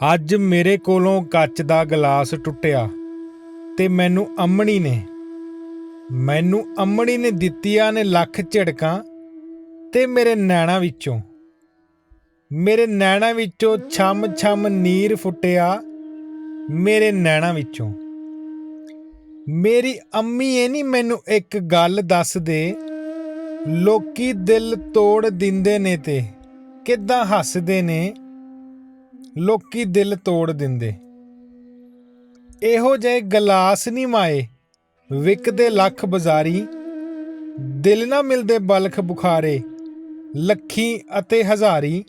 ਅੱਜ ਮੇਰੇ ਕੋਲੋਂ ਕੱਚ ਦਾ ਗਲਾਸ ਟੁੱਟਿਆ ਤੇ ਮੈਨੂੰ ਅੰਮਣੀ ਨੇ, ਮੈਨੂੰ ਅੰਮਣੀ ਨੇ ਦਿੱਤੀਆਂ ਨੇ ਲੱਖ ਝਿੜਕਾਂ ਤੇ ਮੇਰੇ ਨੈਣਾ ਵਿੱਚੋਂ। ਮੇਰੇ ਨੈਣਾ ਵਿੱਚੋਂ ਛਮ ਛਮ ਨੀਰ ਫੁੱਟਿਆ ਮੇਰੇ ਨੈਣਾ ਵਿੱਚੋਂ। ਮੇਰੀ ਅੰਮੀ ਇਹ ਨਹੀਂ ਮੈਨੂੰ ਇੱਕ ਗੱਲ ਦੱਸ ਦੇ, ਲੋਕੀ ਦਿਲ ਤੋੜ ਦਿੰਦੇ ਨੇ ਤੇ ਕਿੱਦਾਂ ਹੱਸਦੇ ਨੇ ਲੋਕੀ ਦਿਲ ਤੋੜ ਦਿੰਦੇ। ਇਹੋ ਜਿਹੇ ਗਲਾਸ ਨਹੀਂ ਮਾਏ, ਵਿਕਦੇ ਲੱਖ ਬਜ਼ਾਰੀ। ਦਿਲ ਨਾ ਮਿਲਦੇ ਬਲਖ ਬੁਖਾਰੇ, ਲੱਖੀ ਅਤੇ ਹਜ਼ਾਰੀ।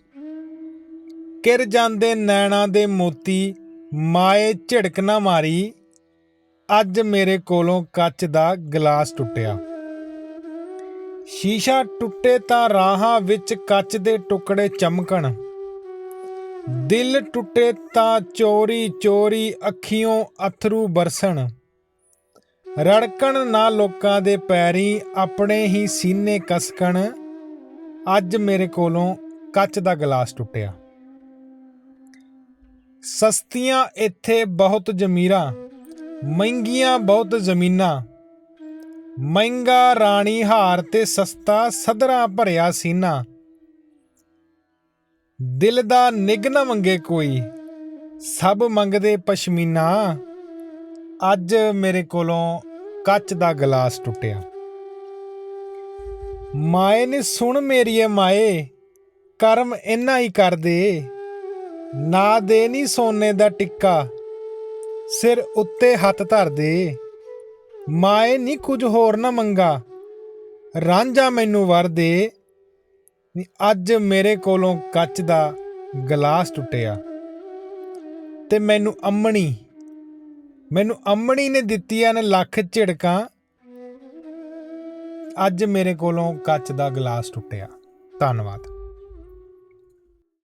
ਕਿਰ ਜਾਂਦੇ ਨੈਣਾ ਦੇ ਮੋਤੀ, ਮਾਏ ਝਿੜਕ ਨਾ ਮਾਰੀ। ਅੱਜ ਮੇਰੇ ਕੋਲੋਂ ਕੱਚ ਦਾ ਗਲਾਸ ਟੁੱਟਿਆ। ਸ਼ੀਸ਼ਾ ਟੁੱਟੇ ਤਾਂ ਰਾਹਾਂ ਵਿੱਚ ਕੱਚ ਦੇ ਟੁਕੜੇ ਚਮਕਣ। ਦਿਲ ਟੁੱਟੇ ਤਾਂ ਚੋਰੀ ਚੋਰੀ ਅੱਖੀਓਂ ਅਥਰੂ ਬਰਸਣ। ਰੜਕਣ ਨਾ ਲੋਕਾਂ ਦੇ ਪੈਰੀ ਆਪਣੇ ਹੀ ਸੀਨੇ ਕਸਕਣ। ਅੱਜ ਮੇਰੇ ਕੋਲੋਂ ਕੱਚ ਦਾ ਗਲਾਸ ਟੁੱਟਿਆ। ਸਸਤੀਆਂ ਇੱਥੇ ਬਹੁਤ ਜ਼ਮੀਰਾਂ, ਮਹਿੰਗੀਆਂ ਬਹੁਤ ਜ਼ਮੀਨਾਂ। ਮਹਿੰਗਾ ਰਾਣੀ ਹਾਰ ਤੇ ਸਸਤਾ ਸਦਰਾ ਭਰਿਆ ਸੀਨਾ। ਦਿਲ ਦਾ ਨਿਗ ਨਾ ਮੰਗੇ ਕੋਈ। ਸਭ ਮੰਗਦੇ ਪਸ਼ਮੀਨਾ। ਅੱਜ ਮੇਰੇ ਕੋਲੋਂ ਕੱਚ ਦਾ ਗਲਾਸ ਟੁੱਟਿਆ। ਮਾਏ ਨੇ ਸੁਣ ਮੇਰੀਏ ਮਾਏ, ਕਰਮ ਇੰਨਾ ਹੀ ਕਰ ਦੇ ਨਾ ਦੇ ਨਹੀਂ ਸੋਨੇ ਦਾ ਟਿੱਕਾ, ਸਿਰ ਉੱਤੇ ਹੱਥ ਧਰ ਦੇ ਮਾਏ ਨਹੀਂ ਕੁਝ ਹੋਰ ਨਾ ਮੰਗਾ, ਰਾਂਝਾ ਮੈਨੂੰ ਵਰ ਦੇ ਨੀ, ਅੱਜ ਮੇਰੇ ਕੋਲੋਂ ਕੱਚ ਦਾ ਗਲਾਸ ਟੁੱਟਿਆ ਤੇ ਮੈਨੂੰ ਅੰਮਣੀ ਮੈਨੂੰ ਅੰਮਣੀ ਨੇ ਦਿੱਤੀਆਂ ਨੇ ਲੱਖ ਝਿੜਕਾਂ। ਅੱਜ ਮੇਰੇ ਕੋਲੋਂ ਕੱਚ ਦਾ ਗਲਾਸ ਟੁੱਟਿਆ। ਧੰਨਵਾਦ।